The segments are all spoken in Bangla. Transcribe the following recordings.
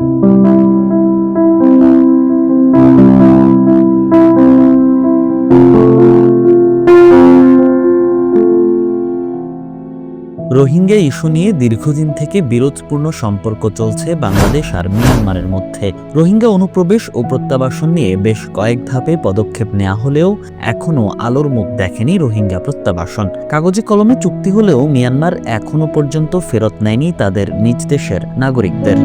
রোহিঙ্গা ইস্যু নিয়ে দীর্ঘদিন থেকে বিরোধপূর্ণ সম্পর্ক চলছে বাংলাদেশ আর মিয়ানমারের মধ্যে। রোহিঙ্গা অনুপ্রবেশ ও প্রত্যাবাসন নিয়ে বেশ কয়েক ধাপে পদক্ষেপ নেওয়া হলেও এখনও আলোর মুখ দেখেনি রোহিঙ্গা প্রত্যাবাসন। কাগজে কলমে চুক্তি হলেও মিয়ানমার এখনও পর্যন্ত ফেরত নেয়নি তাদের নিজ দেশের নাগরিকদের।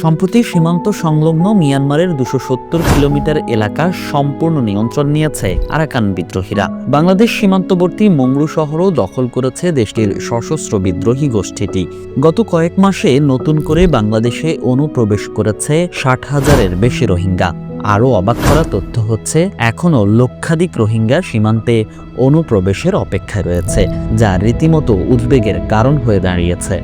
সম্প্রতি সীমান্ত সংলগ্ন মিয়ানমারের দুশো সত্তর কিলোমিটার এলাকা সম্পূর্ণ নিয়ন্ত্রণ নিয়েছে আরাকান বিদ্রোহীরা। বাংলাদেশ সীমান্তবর্তী মংরু শহরও দখল করেছে দেশটির সশস্ত্র বিদ্রোহী গোষ্ঠীটি। গত কয়েক মাসে নতুন করে বাংলাদেশে অনুপ্রবেশ করেছে ষাট হাজারের বেশি রোহিঙ্গা। আরও অবাক করা তথ্য হচ্ছে, এখনও লক্ষাধিক রোহিঙ্গা সীমান্তে অনুপ্রবেশের অপেক্ষায় রয়েছে, যা রীতিমতো উদ্বেগের কারণ হয়ে দাঁড়িয়েছে।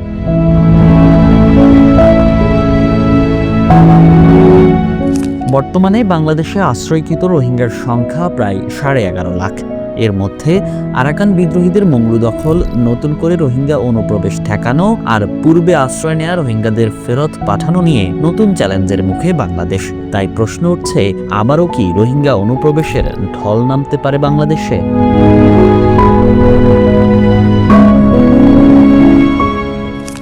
বর্তমানে বাংলাদেশে আশ্রয়কৃত রোহিঙ্গার সংখ্যা প্রায় সাড়ে এগারো লাখ। এর মধ্যে আরাকান বিদ্রোহীদের মংলু দখল, নতুন করে রোহিঙ্গা অনুপ্রবেশ ঠেকানো আর পূর্বে আশ্রয় নেওয়া রোহিঙ্গাদের ফেরত পাঠানো নিয়ে নতুন চ্যালেঞ্জের মুখে বাংলাদেশ। তাই প্রশ্ন উঠছে, আবারও কি রোহিঙ্গা অনুপ্রবেশের ঢল নামতে পারে বাংলাদেশে?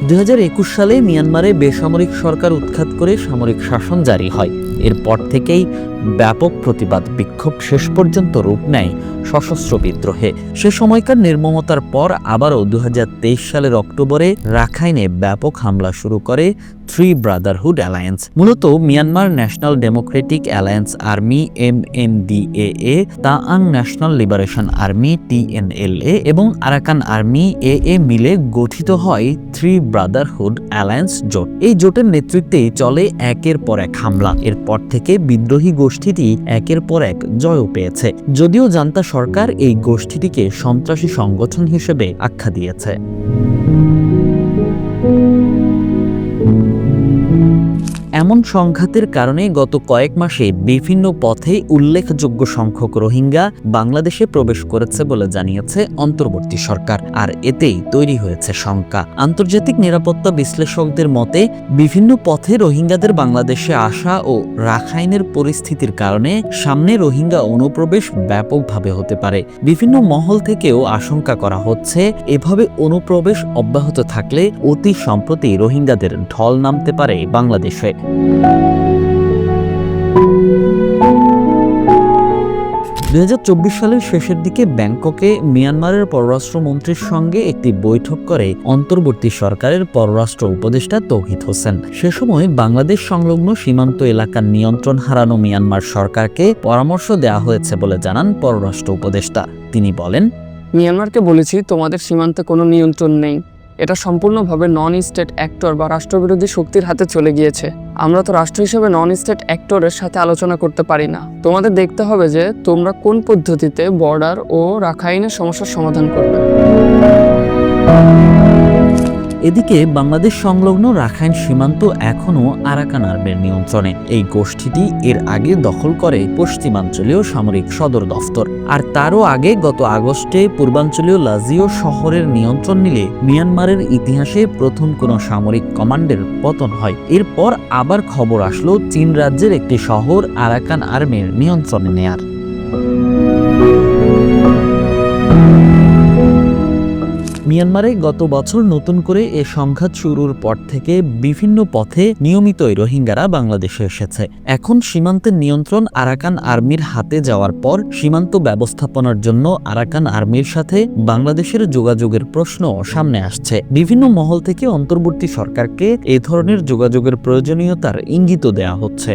দু হাজার একুশ সালে মিয়ানমারে বেসামরিক সরকার উৎখাত করে সামরিক শাসন জারি হয়। এরপর থেকেই ব্যাপক প্রতিবাদ, বিক্ষোভ শেষ পর্যন্ত রূপ নেয় সশস্ত্র বিদ্রোহে। সে সময়কার নির্মমতার পর আবারও দুহাজার তেইশ সালের অক্টোবরে রাখাইনে ব্যাপক হামলা শুরু করে থ্রি ব্রাদারহুড অ্যালায়েন্স। মূলত Myanmar national democratic alliance army M N D A, Ta'ang national liberation army TNLA এবং আরাকান আর্মি এ এ মিলে গঠিত হয় থ্রি ব্রাদারহুড অ্যালায়েন্স জোট। এই জোটের নেতৃত্বে চলে একের পর এক হামলা। এরপর থেকে বিদ্রোহী গোষ্ঠীটি একের পর এক জয়ও পেয়েছে, যদিও জান্তা সরকার এই গোষ্ঠীটিকে সন্ত্রাসী সংগঠন হিসেবে আখ্যা দিয়েছে। এমন সংঘাতের কারণে গত কয়েক মাসে বিভিন্ন পথে উল্লেখযোগ্য সংখ্যক রোহিঙ্গা বাংলাদেশে প্রবেশ করেছে বলে জানিয়েছে অন্তর্বর্তী সরকার, আর এতেই তৈরি হয়েছে শঙ্কা। আন্তর্জাতিক নিরাপত্তা বিশ্লেষকদের মতে, বিভিন্ন পথে রোহিঙ্গাদের বাংলাদেশে আসা ও রাখাইনের পরিস্থিতির কারণে সামনে রোহিঙ্গা অনুপ্রবেশ ব্যাপকভাবে হতে পারে। বিভিন্ন মহল থেকেও আশঙ্কা করা হচ্ছে, এভাবে অনুপ্রবেশ অব্যাহত থাকলে অতি সম্প্রতি রোহিঙ্গাদের ঢল নামতে পারে বাংলাদেশে। দুই হাজার চব্বিশ সালের শেষের দিকে ব্যাংককে মিয়ানমারের পররাষ্ট্রমন্ত্রীর সঙ্গে একটি বৈঠক করে অন্তর্বর্তী সরকারের পররাষ্ট্র উপদেষ্টা তৌহিদ হোসেন। সে সময় বাংলাদেশ সংলগ্ন সীমান্ত এলাকার নিয়ন্ত্রণ হারানো মিয়ানমার সরকারকে পরামর্শ দেওয়া হয়েছে বলে জানান পররাষ্ট্র উপদেষ্টা। তিনি বলেন, মিয়ানমারকে বলেছি, তোমাদের সীমান্তে কোনো নিয়ন্ত্রণ নেই। এটা সম্পূর্ণভাবে নন স্টেট অ্যাক্টর বা রাষ্ট্রবিরোধী শক্তির হাতে চলে গিয়েছে। আমরা তো রাষ্ট্র হিসেবে নন স্টেট অ্যাক্টরের সাথে আলোচনা করতে পারি না। তোমাদের দেখতে হবে যে তোমরা কোন পদ্ধতিতে বর্ডার ও রাখাইনের সমস্যার সমাধান করবে। এদিকে বাংলাদেশ সংলগ্ন রাখাইন সীমান্ত এখনও আরাকান আর্মির নিয়ন্ত্রণে। এই গোষ্ঠীটি এর আগে দখল করে পশ্চিমাঞ্চলীয় সামরিক সদর দফতর। আর তারও আগে গত আগস্টে পূর্বাঞ্চলীয় লাজিও শহরের নিয়ন্ত্রণ নিলে মিয়ানমারের ইতিহাসে প্রথম কোনো সামরিক কমান্ডের পতন হয়। এরপর আবার খবর আসলো চীন রাজ্যের একটি শহর আরাকান আর্মির নিয়ন্ত্রণে নেয়ার। মিয়ানমারে গত বছর নতুন করে এ সংঘাত শুরুর পর থেকে বিভিন্ন পথে নিয়মিতই রোহিঙ্গারা বাংলাদেশে এসেছে। এখন সীমান্তের নিয়ন্ত্রণ আরাকান আর্মির হাতে যাওয়ার পর সীমান্ত ব্যবস্থাপনার জন্য আরাকান আর্মির সাথে বাংলাদেশের যোগাযোগের প্রশ্ন সামনে আসছে। বিভিন্ন মহল থেকে অন্তর্বর্তী সরকারকে এ ধরনের যোগাযোগের প্রয়োজনীয়তার ইঙ্গিত দেয়া হচ্ছে।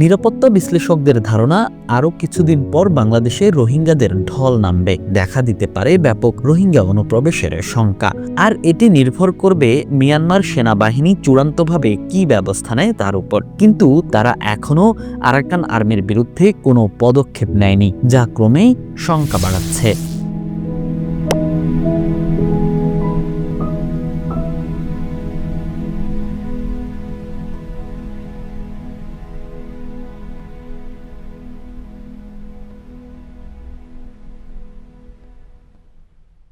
নিরাপত্তা বিশ্লেষকদের ধারণা আরও কিছুদিন পর বাংলাদেশে রোহিঙ্গাদের ঢল নামবে। দেখা দিতে পারে ব্যাপক রোহিঙ্গা অনুপ্রবেশের শঙ্কা। আর এটি নির্ভর করবে মিয়ানমার সেনাবাহিনী চূড়ান্তভাবে কি ব্যবস্থা নেয় তার উপর। কিন্তু তারা এখনও আরাকান আর্মির বিরুদ্ধে কোনো পদক্ষেপ নেয়নি, যা ক্রমেই শঙ্কা বাড়াচ্ছে।